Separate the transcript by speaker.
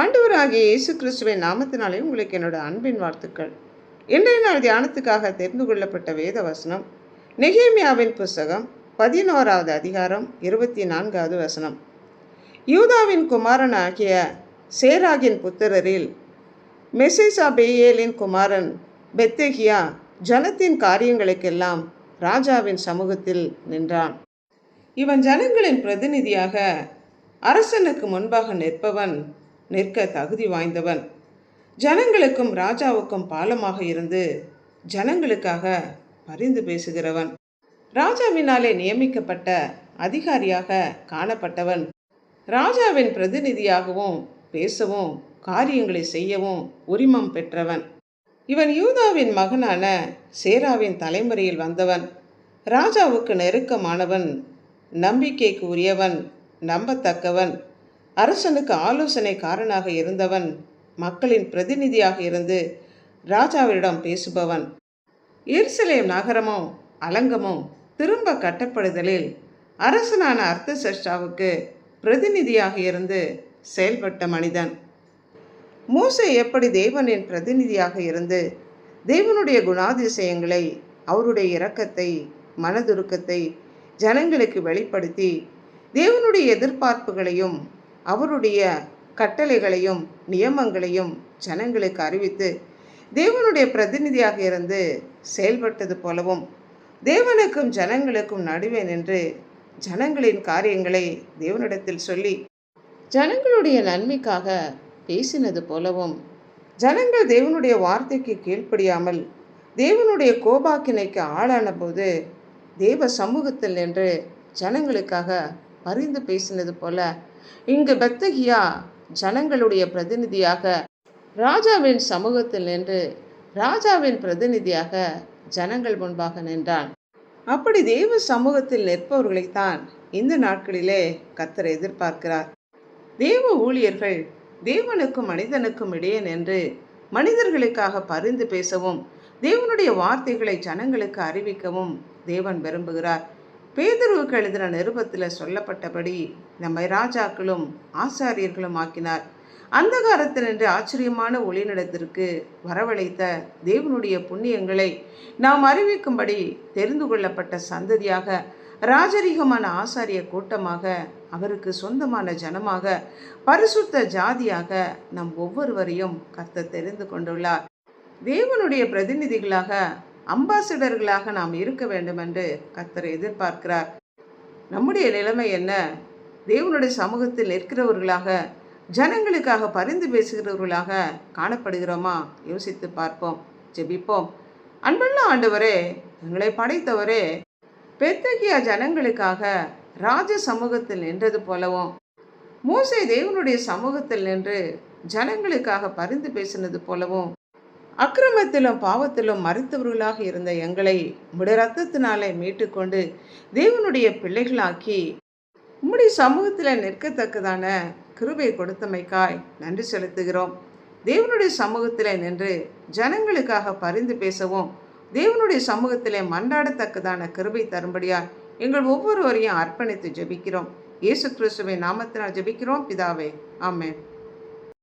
Speaker 1: ஆண்டவராகிய இயேசு கிறிஸ்துவின் நாமத்தினாலே உங்களுக்கு என்னோட அன்பின் வாழ்த்துக்கள். இன்றைய நாள் தியானத்துக்காக தெரிந்து கொள்ளப்பட்ட வேத வசனம் நெகேமியாவின் புஸ்தகம் பதினோராவது அதிகாரம் இருபத்தி நான்காவது வசனம். யூதாவின் குமாரன் ஆகிய சேராகின் புத்திரரில் மெசேசா பேயேலின் குமாரன் பெத்தேகியா ஜனத்தின் காரியங்களுக்கெல்லாம் ராஜாவின் சமூகத்தில் நின்றான். இவன் ஜனங்களின் பிரதிநிதியாக அரசனுக்கு முன்பாக நிற்பவன் நிற்க தகுதி வாய்ந்தவன். ஜனங்களுக்கும் ராஜாவுக்கும் பாலமாக இருந்து ஜனங்களுக்காக பரிந்து பேசுகிறவன். ராஜாவினாலே நியமிக்கப்பட்ட அதிகாரியாக காணப்பட்டவன். ராஜாவின் பிரதிநிதியாகவும் பேசவும் காரியங்களை செய்யவும் உரிமம் பெற்றவன். இவன் யூதாவின் மகனான சேராவின் தலைமுறையில் வந்தவன். ராஜாவுக்கு நெருக்கமானவன் நம்பிக்கைக்கு உரியவன் நம்பத்தக்கவன். அரசனுக்கு ஆலோசனைக்காரனாக இருந்தவன் மக்களின் பிரதிநிதியாக இருந்து ராஜாவிடம் பேசுபவன். எருசலேம் நகரமும் அலங்கமும் திரும்ப கட்டப்படுதலில் அரசனான அர்த்தசஷ்டாவுக்கு பிரதிநிதியாக இருந்து செயல்பட்ட மனிதன். மூசை எப்படி தேவனின் பிரதிநிதியாக இருந்து தேவனுடைய குணாதிசயங்களை அவருடைய இரக்கத்தை மனதுருக்கத்தை ஜனங்களுக்கு வெளிப்படுத்தி தேவனுடைய எதிர்பார்ப்புகளையும் அவருடைய கட்டளைகளையும் நியமங்களையும் ஜனங்களுக்கு அறிவித்து தேவனுடைய பிரதிநிதியாக இருந்து செயல்பட்டது போலவும் தேவனுக்கும் ஜனங்களுக்கும் நடுவே நின்று ஜனங்களின் காரியங்களை தேவனிடத்தில் சொல்லி ஜனங்களுடைய நன்மைக்காக பேசினது போலவும் ஜனங்கள் தேவனுடைய வார்த்தைக்கு கீழ்ப்படியாமல் தேவனுடைய கோபாக்கினைக்கு ஆளான போது தேவ சமூகத்தில் நின்று ஜனங்களுக்காக பரிந்து பேசினது போல இங்கு பெத்தகியா ஜனங்களுடைய பிரதிநிதியாக ராஜாவின் சமூகத்தில் நின்று ராஜாவின் பிரதிநிதியாக ஜனங்கள் முன்பாக நின்றான். அப்படி தேவ சமூகத்தில் நிற்பவர்களைத்தான் இந்த நாட்களிலே கத்தர் எதிர்பார்க்கிறார். தேவ ஊழியர்கள் தேவனுக்கும் மனிதனுக்கும் இடையே நின்று மனிதர்களுக்காக பரிந்து பேசவும் தேவனுடைய வார்த்தைகளை ஜனங்களுக்கு அறிவிக்கவும் தேவன் விரும்புகிறார். பேதுருவுக்கு எழுதின நிருபத்தில் சொல்லப்பட்டபடி நம்மை ராஜாக்களும் ஆசாரியர்களும் ஆக்கினார். அந்தகாரத்தினின்று ஆச்சரியமான ஒளிநடத்திற்கு வரவழைத்த தேவனுடைய புண்ணியங்களை நாம் அறிவிக்கும்படி தெரிந்து கொள்ளப்பட்ட சந்ததியாக ராஜரிகமான ஆசாரிய கூட்டமாக அவருக்கு சொந்தமான ஜனமாக பரிசுத்த ஜாதியாக நம் ஒவ்வொருவரையும் கத்த தெரிந்து கொண்டுள்ளார். தேவனுடைய பிரதிநிதிகளாக அம்பாசிடர்களாக நாம் இருக்க வேண்டும் என்று கத்தர் எதிர்பார்க்கிறார். நம்முடைய நிலைமை என்ன? தேவனுடைய சமூகத்தில் நிற்கிறவர்களாக ஜனங்களுக்காக பரிந்து பேசுகிறவர்களாக காணப்படுகிறோமா? யோசித்து பார்ப்போம் ஜெபிப்போம். அன்புள்ள ஆண்டவரே எங்களை படைத்தவரே பெத்தகியா ஜனங்களுக்காக ராஜ சமூகத்தில் நின்றது போலவும் மூசை தேவனுடைய சமூகத்தில் நின்று ஜனங்களுக்காக பரிந்து பேசினது போலவும் அக்கிரமத்திலும் பாவத்திலும் மறைத்தவர்களாக இருந்த எங்களை உம்முடைய ரத்தத்தினாலே மீட்டுக்கொண்டு தேவனுடைய பிள்ளைகளாக்கி உம்முடைய சமூகத்தில் நிற்கத்தக்கதான கிருபை கொடுத்தமைக்காய் நன்றி செலுத்துகிறோம். தேவனுடைய சமூகத்தில் நின்று ஜனங்களுக்காக பரிந்து பேசவும் தேவனுடைய சமூகத்திலே மன்றாடத்தக்கதான கிருபை தரும்படியால் எங்கள் ஒவ்வொருவரையும் அர்ப்பணித்து ஜெபிக்கிறோம். இயேசு கிறிஸ்துவின் நாமத்தினால் ஜெபிக்கிறோம். பிதாவே ஆமேன்.